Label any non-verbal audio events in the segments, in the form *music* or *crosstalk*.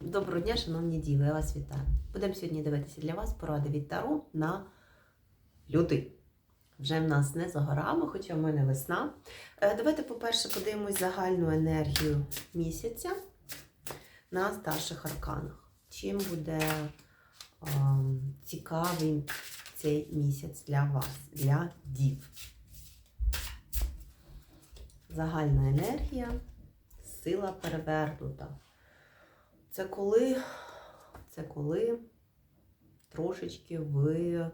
Доброго дня, шановні діви, я вас вітаю. Будемо сьогодні дивитися для вас поради від Таро на лютий. Вже в нас не за горами, хоча в мене весна. Е, Давайте, по-перше, подивимось загальну енергію місяця на старших арканах. Чим буде ем, цікавий цей місяць для вас, для дів. Загальна енергія, сила перевернута. Це коли, це коли трошечки ви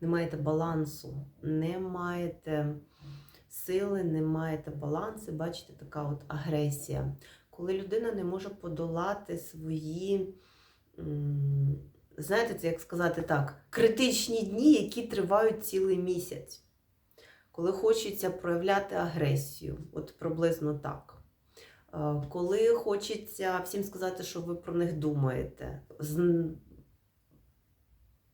не маєте балансу, не маєте сили, не маєте балансу, бачите, така от агресія. Коли людина не може подолати свої, знаєте, це як сказати так, критичні дні, які тривають цілий місяць. Коли хочеться проявляти агресію, от приблизно так. Е, Коли хочеться всім сказати, що ви про них думаєте,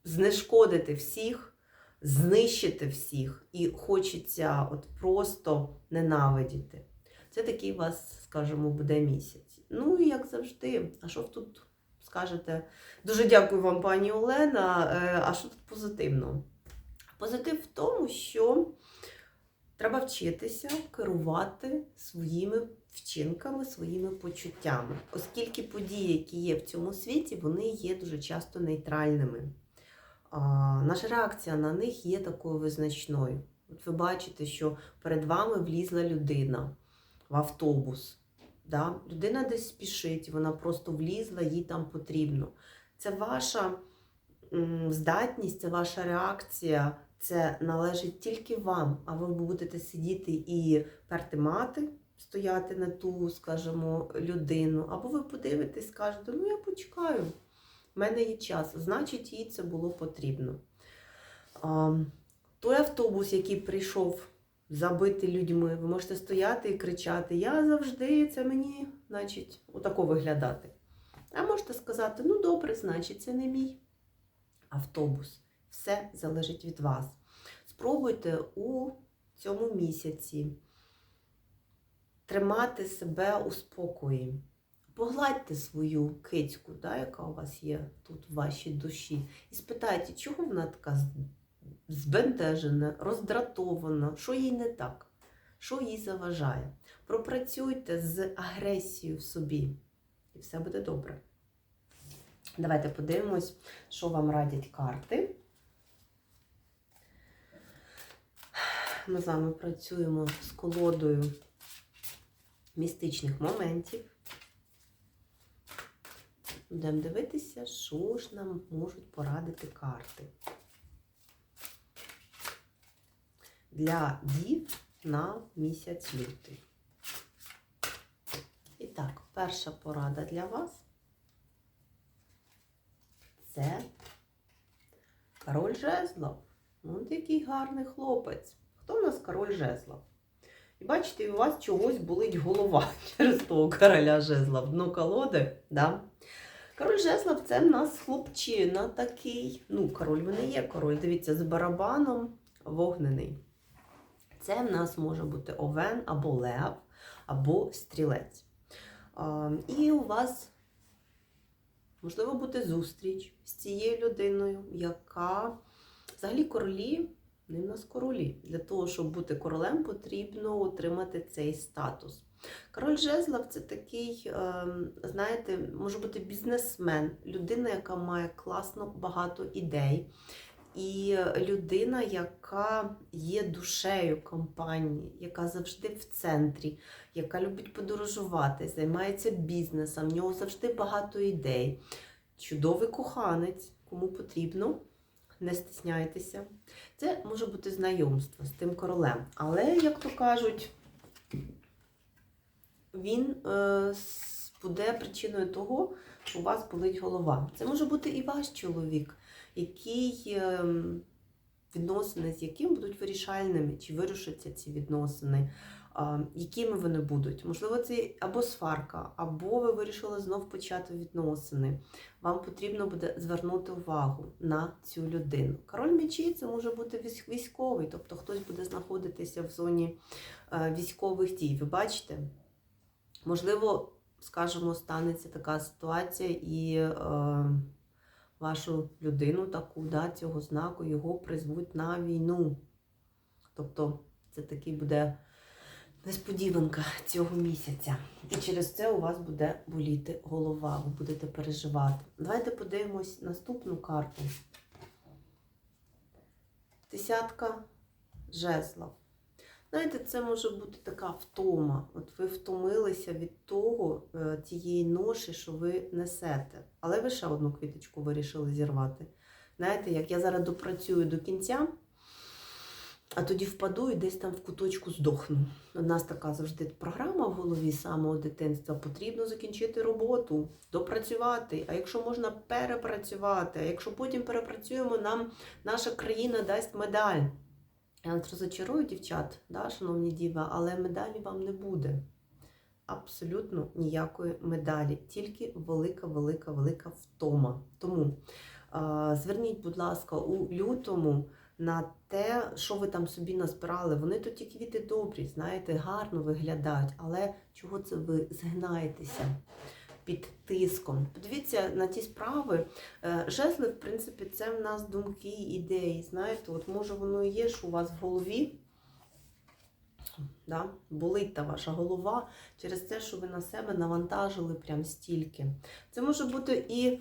знешкодити всіх, знищити всіх, і хочеться от просто ненавидіти. Це такий у вас, скажімо, буде місяць. Ну і як завжди, а що тут скажете? Дуже дякую вам, пані Олена. Е, А що тут позитивно? Позитив в тому, що треба вчитися керувати своїми вчинками, своїми почуттями, оскільки події, які є в цьому світі, вони є дуже часто нейтральними. А, наша реакція на них є такою визначною. От ви бачите, що перед вами влізла людина в автобус. Да? Людина десь спішить, вона просто влізла, їй там потрібно. Це ваша здатність, це ваша реакція, це належить тільки вам, а ви будете сидіти і перти мати, стояти на ту, скажімо, людину, або ви подивитесь, скажете, ну я почекаю, в мене є час, значить, їй це було потрібно. А, той автобус, який прийшов забитий людьми, ви можете стояти і кричати: Я завжди, це мені, значить, отако виглядати. А можете сказати, ну добре, значить, це не мій автобус. Все залежить від вас. Спробуйте у цьому місяці тримати себе у спокої. Погладьте свою кицьку, да, яка у вас є тут в вашій душі, і спитайте, чого вона така збентежена, роздратована, що їй не так, що їй заважає. Пропрацюйте з агресією в собі, і все буде добре. Давайте подивимось, що вам радять карти. Ми з вами працюємо з колодою містичних моментів. Будемо дивитися, що ж нам можуть порадити карти. Для дів на місяць лютий. І так, перша порада для вас це король жезлов. Ну, який гарний хлопець. Хто в нас король жезлов? І бачите, у вас чогось болить голова *laughs* через того короля жезла. Дно колоди, да? Король жезлов це в нас хлопчина такий. Ну, король він і є король. Дивіться, з барабаном вогнений. Це в нас може бути овен або лев, або стрілець. А, і у вас можливо буде зустріч з цією людиною, яка взагалі королі, не в нас королі. Для того, щоб бути королем, потрібно отримати цей статус. Король жезлов це такий, ем, знаєте, може бути бізнесмен, людина, яка має класно багато ідей. І людина, яка є душею компанії, яка завжди в центрі, яка любить подорожувати, займається бізнесом, в нього завжди багато ідей. Чудовий коханець, кому потрібно, не стисняйтеся. Це може бути знайомство з тим королем. Але, як то кажуть, він е, буде причиною того, що у вас болить голова. Це може бути і ваш чоловік, який ем, відносини з яким будуть вирішальними, чи вирушаться ці відносини, якими вони будуть. Можливо, це або сварка, або ви вирішили знов почати відносини. Вам потрібно буде звернути увагу на цю людину. Король мечі це може бути військовий, тобто хтось буде знаходитися в зоні е, військових дій. Ви бачите? Можливо, скажімо, станеться така ситуація, і е, вашу людину таку, да, цього знаку, його призвуть на війну. Тобто це такий буде несподіванка цього місяця. І через це у вас буде боліти голова, ви будете переживати. Давайте подивимось наступну карту. Десятка жезлов. Знаєте, це може бути така втома. От ви втомилися від того, е, тієї ноші, що ви несете. Але ви ще одну квіточку вирішили зірвати. Знаєте, як я зараз допрацюю до кінця, а тоді впаду і десь там в куточку здохну. У нас така завжди програма в голові самого дитинства. Потрібно закінчити роботу, допрацювати. А якщо можна перепрацювати, а якщо потім перепрацюємо, нам наша країна дасть медаль. Я вас розочарую, дівчат, да, шановні діва, але медалі вам не буде. Абсолютно ніякої медалі, тільки велика, велика, велика втома. Тому а, зверніть, будь ласка, у лютому на те, що ви там собі назбирали. Вони то ті квіти добрі, знаєте, гарно виглядають, але чого це ви згинаєтеся? Під тиском. Подивіться на ті справи. Е, Жезли, в принципі, це в нас думки, ідеї. Знаєте, от може воно і є, що у вас в голові да, болить та ваша голова через те, що ви на себе навантажили прям стільки. Це може бути і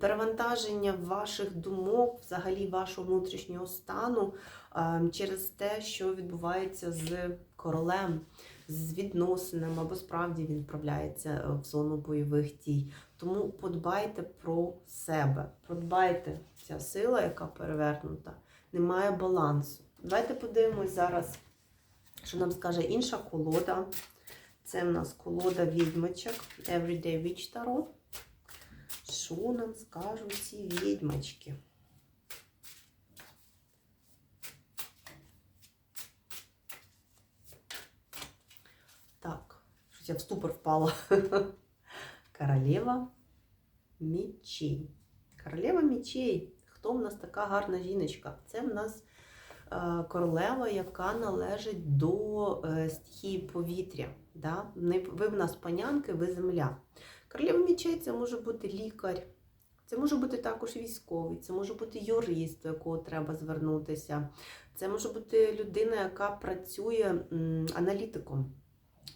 перевантаження ваших думок, взагалі вашого внутрішнього стану ем, через те, що відбувається з королем з відносинами, або справді він вправляється е, в зону бойових дій. Тому подбайте про себе, подбайте ця сила, яка перевернута, немає балансу. Давайте подивимось зараз, що нам скаже інша колода. Це в нас колода відьмачок Everyday Witch Tarot. Що нам скажуть ці відьмачки? Так, щось я в ступор впала. *laughs* Королева мечей. Королева мечей. Хто в нас така гарна жіночка? Це в нас е, королева, яка належить до е, стихії повітря. Да? Ви в нас панянки, ви земля. Королева мечей це може бути лікар. Це може бути також військовий, це може бути юрист, до якого треба звернутися. Це може бути людина, яка працює аналітиком.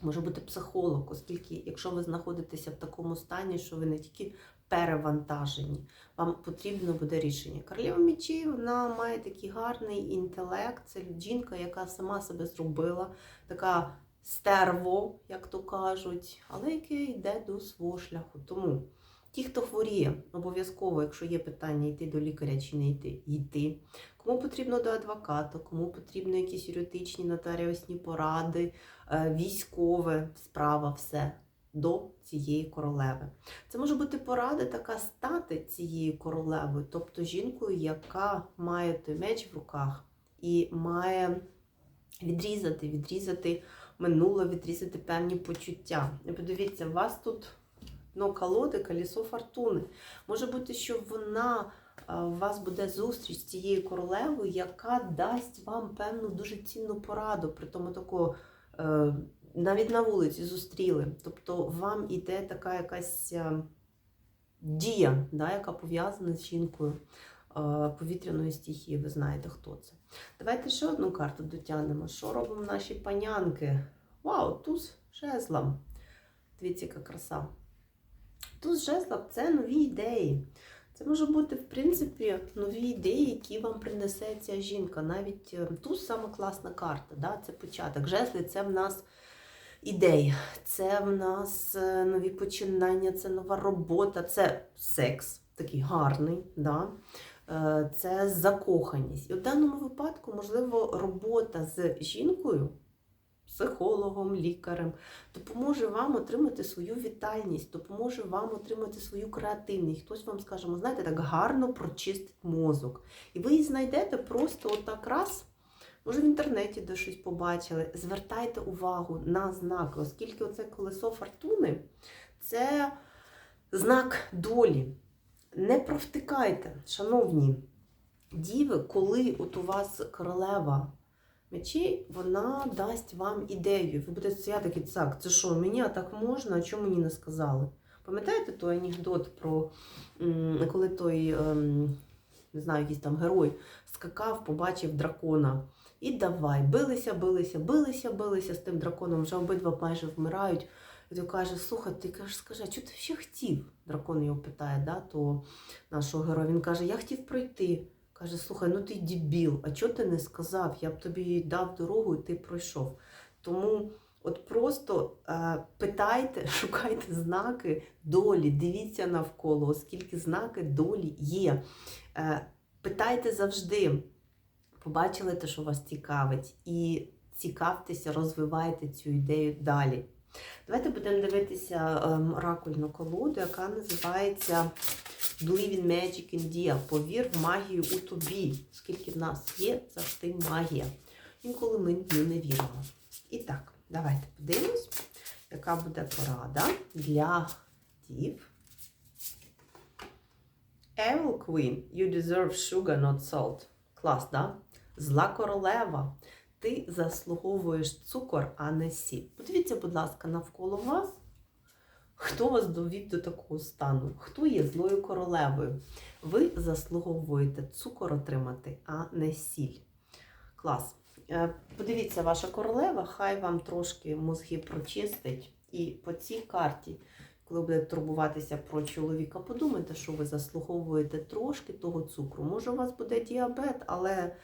Може бути психолог, оскільки, якщо ви знаходитеся в такому стані, що ви не тільки перевантажені, вам потрібно буде рішення. Королева мечей вона має такий гарний інтелект. Це жінка, яка сама себе зробила, така стерво, як то кажуть, але яке йде до свого шляху. Тому ті, хто хворіє, обов'язково, якщо є питання йти до лікаря чи не йти, йти. Кому потрібно до адвоката, кому потрібно якісь юридичні нотаріусні поради, е, військове справа, все до цієї королеви. Це може бути порада така стати цією королевою, тобто жінкою, яка має той меч в руках і має відрізати, відрізати минуле, відрізати певні почуття. Подивіться, у вас тут ну, колоди, колесо фортуни. Може бути, що вона у вас буде зустріч з цією королевою, яка дасть вам певну дуже цінну пораду, при тому таку е, навіть на вулиці зустріли. Тобто вам іде така якась е, дія, да, яка пов'язана з жінкою е, повітряної стихії. Ви знаєте, хто це. Давайте ще одну карту дотягнемо. Що робимо наші панянки? Вау, туз жезлом. Дивіться, яка краса. Туз жезлом це нові ідеї. Це може бути, в принципі, нові ідеї, які вам принесе ця жінка. Навіть е, тут саме класна карта, да? це початок. Жезли це в нас ідеї, це в нас е, нові починання, це нова робота, це секс такий гарний. Да? Е, Це закоханість. І в даному випадку, можливо, робота з жінкою психологом, лікарем, допоможе вам отримати свою вітальність, допоможе вам отримати свою креативність. Хтось вам скаже, «Ну, знаєте, так гарно прочистить мозок. І ви її знайдете просто отак раз. Може, в інтернеті де щось побачили. Звертайте увагу на знаки, оскільки оце колесо фортуни це знак долі. Не провтикайте, шановні діви, коли от у вас королева мечей, вона дасть вам ідею. Ви будете стояти такий, так, це що, мені так можна, а чому мені не сказали? Пам'ятаєте той анекдот про коли той, ем, не знаю, якийсь там герой скакав, побачив дракона. І давай, билися, билися, билися, билися з тим драконом, вже обидва майже вмирають. Той каже, слухай, ти кажеш, скажи, а чого ти ще хотів? Дракон його питає, да, то нашого героя. Він каже, я хотів пройти. Каже, слухай, ну ти дебіл, а чого ти не сказав? Я б тобі дав дорогу, і ти пройшов. Тому от просто е, питайте, *laughs* шукайте знаки долі, дивіться навколо, оскільки знаки долі є. Е, питайте завжди. Побачили те, що вас цікавить, і цікавтеся, розвивайте цю ідею далі. Давайте будемо дивитися ем, оракульну колоду, яка називається Believe in Magic India. Повір в магію у тобі, оскільки в нас є завжди магія. Інколи ми в не віримо. І так, давайте подивимось, яка буде порада для дів. Evil Queen, you deserve sugar, not salt. Клас, да? Зла королева. Ти заслуговуєш цукор, а не сіль. Подивіться, будь ласка, навколо вас. Хто вас довів до такого стану? Хто є злою королевою? Ви заслуговуєте цукор отримати, а не сіль. Клас. Е, Подивіться, ваша королева, хай вам трошки мозги прочистить. І по цій карті, коли будете турбуватися про чоловіка, подумайте, що ви заслуговуєте трошки того цукру. Може, у вас буде діабет, але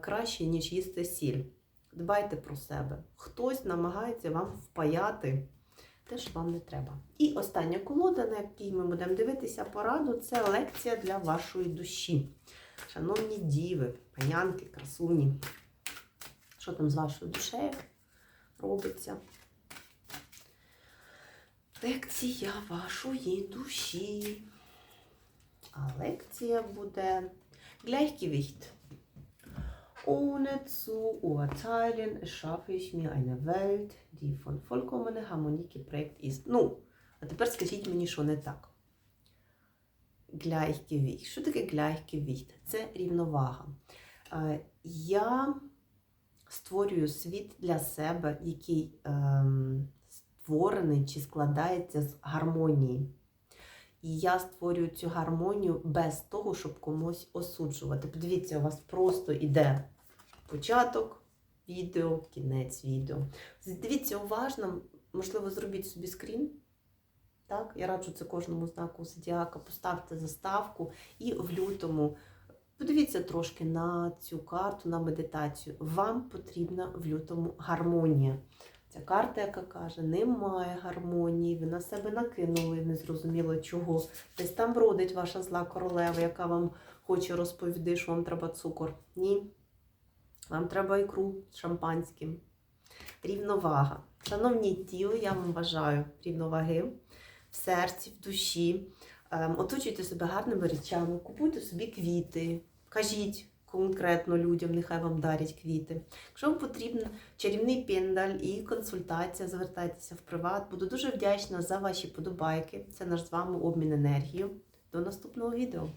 краще, ніж їсти сіль. Дбайте про себе. Хтось намагається вам впаяти те, що вам не треба. І остання колода, на якій ми будемо дивитися пораду, це лекція для вашої душі. Шановні діви, панянки, красуні. Що там з вашою душею робиться? Лекція вашої душі. А лекція буде Gleichgewicht. Ohne zu urteilen erschaffe ich mir eine Welt, die von vollkommener Harmonie geprägt ist. Ну, а тепер скажіть мені, що не так. Gleichgewicht. Що таке Gleichgewicht? Це рівновага. Я створюю світ для себе, який ем, створений чи складається з гармонії. І я створюю цю гармонію без того, щоб комусь осуджувати. Подивіться, у вас просто іде початок відео, кінець відео. Дивіться уважно, можливо, зробіть собі скрін. Так, я раджу це кожному знаку зодіака. Поставте заставку і в лютому. Подивіться трошки на цю карту, на медитацію. Вам потрібна в лютому гармонія. Ця карта, яка каже, немає гармонії, ви на себе накинули, незрозуміло чого. Десь там бродить ваша зла королева, яка вам хоче розповісти, що вам треба цукор. Ні. Вам треба ікру шампанським. Рівновага. Шановні тіли, я вам бажаю рівноваги в серці, в душі. Ем, Оточуйте себе гарними речами, купуйте собі квіти, кажіть конкретно людям, нехай вам дарять квіти. Якщо вам потрібен чарівний пендаль і консультація, звертайтеся в приват. Буду дуже вдячна за ваші подобайки. Це наш з вами обмін енергією. До наступного відео.